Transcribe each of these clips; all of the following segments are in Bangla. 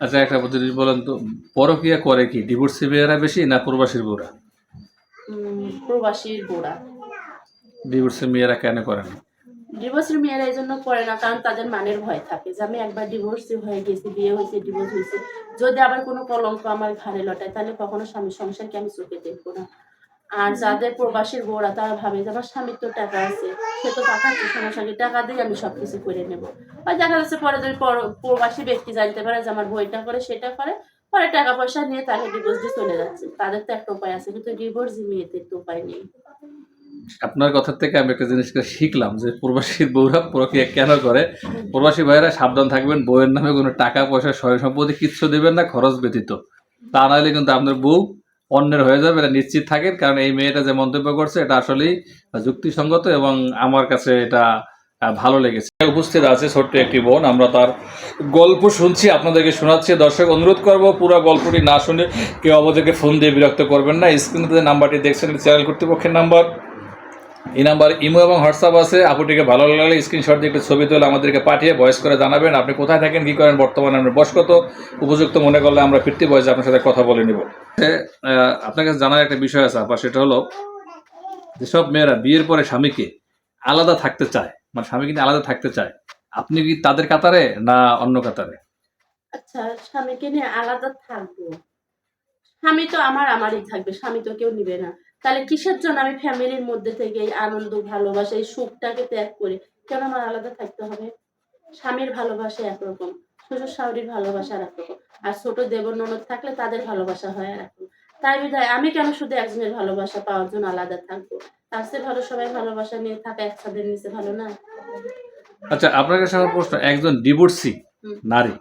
আচ্ছা একটা জিনিস বলেন তো পরকিয়া করে কি ডিভোর্সি মেয়েরা বেশি না প্রবাসীর বউরা? প্রবাসীর গোড়া ডিভোর্সি মেয়েরা কেন করে না? ডিভোর্সের মেয়েরা এই জন্য করে না কারণ তাদের মানের ভয় থাকে যে আমি একবার ডিভোর্সি হয়ে গেছি বিয়ে হয়েছে ডিভোর্স হয়েছে। যদি আবার কোনো কলঙ্ক আমার ঘাড়ে লটায় তাহলে কখনো স্বামী সংসারকে আমি চোখে দেখব না। আর যাদের প্রবাসীর বউরা তারা ভাবে যে আমার স্বামীর তো টাকা আছে সে তো টাকা আছে সমস্যা নেই টাকা দিয়ে আমি সব কিছু করে নেব। আর দেখা যাচ্ছে পরে যদি প্রবাসী ব্যক্তি জানতে পারে যে আমার বইটা করে সেটা করে পরে টাকা পয়সা নিয়ে তাকে ডিভোর্স দিয়ে চলে যাচ্ছে। তাদের তো একটা উপায় আছে কিন্তু ডিভোর্স মেয়েদের তো উপায় নেই। আপনার কথা থেকে আমি একটা জিনিস শিখলাম যে প্রবাসীর বউরা প্রক্রিয়া কেন করে? প্রবাসী ভাইয়েরা সাবধান থাকবেন বউয়ের নামে কোনো টাকা পয়সা সয় সম্পত্তি কিচ্ছু দেবেন না খরচ ব্যতীত। তা নাহলে কিন্তু আপনার বউ অন্যের হয়ে যাবে, এটা নিশ্চিত থাকেন কারণ এই মেয়েটা যে মন্তব্য করছে, এটা আসলেই যুক্তিসঙ্গত এবং আমার কাছে এটা ভালো লেগেছে। উপস্থিত আছে ছোট্ট একটি বোন, আমরা তার গল্প শুনছি, আপনাদেরকে শোনাচ্ছি। দর্শক, অনুরোধ করব পুরো গল্পটি না শুনে কেউ আমাদেরকে ফোন দিয়ে বিরক্ত করবেন না। স্ক্রিনে নাম্বারটি দেখছেন চ্যানেল কর্তৃপক্ষের নাম্বার। এই নাম্বার ইমো এবং হোয়াটসঅ্যাপ আছে। আপুটিকে ভালো লাগলে স্ক্রিনশট দিয়ে একটু ছবি তুলে আমাদেরকে পাঠিয়ে ভয়েস করে জানাবেন। আপনি কোথায় থাকেন, কী করেন, বর্তমানে আপনার বয়স কত? উপযুক্ত মনে করলে আমরা ফিরতি বয়সে আপনার সাথে কথা বলে নিব। আপনার কাছে জানার একটা বিষয় আছে, আপা, সেটা হলো যেসব মেয়েরা বিয়ের পরে স্বামীকে আলাদা থাকতে চায়। মানে স্বামী কিন্তু আলাদা থাকতে চায়। আপনি কি তাদের কাতারে না অন্য কাতারে? আচ্ছা স্বামীকে নিয়ে আলাদা থাকব। স্বামী তো আমার, আমারই থাকবে। স্বামী তো কেউ নিবে না। তাহলে কিসের জন্য আমি ফ্যামিলির মধ্যে থেকে এই আনন্দ ভালোবাসা এই সুখটাকে ত্যাগ করে? কেন আমার আলাদা থাকতে হবে? স্বামীর ভালোবাসা একরকম শ্বশুর শাশুড়ির ভালোবাসা আর একরকম আর ছোট দেবর ননদ থাকলে তাদের ভালোবাসা হয় আর একরকম তাই বিধায় আমি কেন শুধু একজনের ভালোবাসা পাওয়ার জন্য আলাদা থাকব? তার চেয়ে ভালো সবাই ভালোবাসা নিয়ে থাকা একসাথে নিচে ভালো না? আচ্ছা আপনার কাছে আমার প্রশ্ন একজন ডিভোর্সি। নারী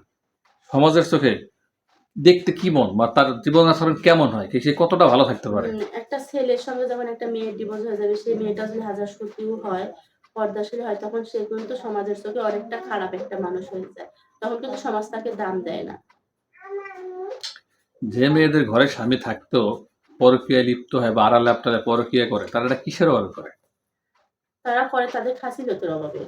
সমাজের চোখে দেখতে কি মন? বা তার জীবন আচরণ কেমন হয়? সে কতটা ভালো থাকতে পারে? একটা ছেলের সঙ্গে যখন একটা মেয়ের ডিভোর্স হয়ে যাবে সেই মেয়েটা যদি হাজার সত্যিও হয় পর্দাশীল হয় তখন সে কিন্তু সমাজের চোখে অনেকটা খারাপ একটা মানুষ হয়ে যায়। তখন কিন্তু সমাজ তাকে দাম দেয় না। যে মেয়েদের ঘরে স্বামী থাকতো পরকীয়ায় লিপ্ত হয় বা আড়ালে আপনারা পরকীয়া করে তারা এটা কিসের অভাবে করে? তারা করে তাদের খাসিলতের অভাবে।